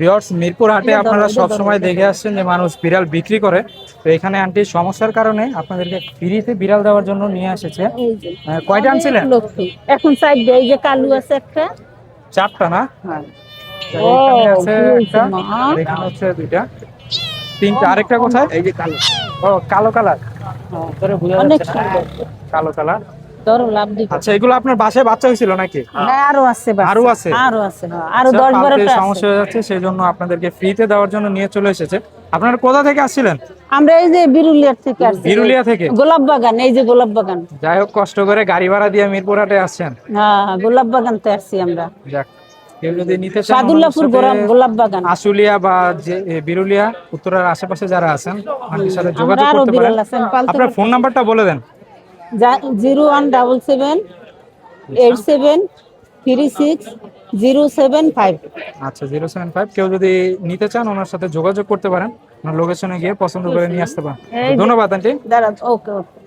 Viewers Mirpur হাটে আপনারা সব সময় দেখে আসছেন যে মানুষ বিড়াল বিক্রি করে। তো এখানে আন্টির সমস্যার কারণে আপনাদেরকে ফ্রিতে বিড়াল দেওয়ার জন্য নিয়ে এসেছে। কয়টা আনছিলেন? এখন সাইড এই যে কালু আছে একটা। চারটা না? হ্যাঁ। এখানে আছে একটা এখানে হচ্ছে দুইটা। তিনটা আরেকটা কোথায়? এই যে কালো। ও কালো কালার। যাচ্ছে কালো কালার। ধরো লাভ দিবে। আচ্ছা এগুলো আপনার বাসায় বাচ্চা হয়েছিল নাকি? হ্যাঁ আরও আছে আরও আছে? আরও আছে হ্যাঁ, আরও আচ্ছা, দশ পালতে বারোটা আছে। সমস্যা হয়ে যাচ্ছে সেই জন্য আপনাদেরকে ফ্রিতে দেওয়ার জন্য নিয়ে চলে এসেছে। আপনারা কোথা থেকে আসছিলেন? আমরা এই যে বিরুলিয়ার থেকে আসছি। বিরুলিয়া থেকে? গোলাপ বাগান এই যে গোলাপ বাগান। যাই হোক কষ্ট করে গাড়ি ভাড়া দিয়ে মিরপুর হাটে আসছেন। হ্যাঁ গোলাপ বাগান তো আসছি আমরা। যাক কেউ যদি নিতে চান সাদুল্লাপুর গোলাপ বাগান। আশুলিয়া বা যে বিরুলিয়া উত্তরার আশেপাশে যারা আছেন সাথে যোগাযোগ করতে পারেন। আপনার ফোন নাম্বারটা বলে দেন। Zero one double seven eight seven three six zero seven five. আচ্ছা জিরো সেভেন ফাইভ। কেউ যদি নিতে চান ওনার সাথে যোগাযোগ করতে পারেন। ওনার লোকেশনে গিয়ে পছন্দ করে নিয়ে আসতে পারেন। ধন্যবাদ আন্টি। দাঁড়ান ওকে ওকে।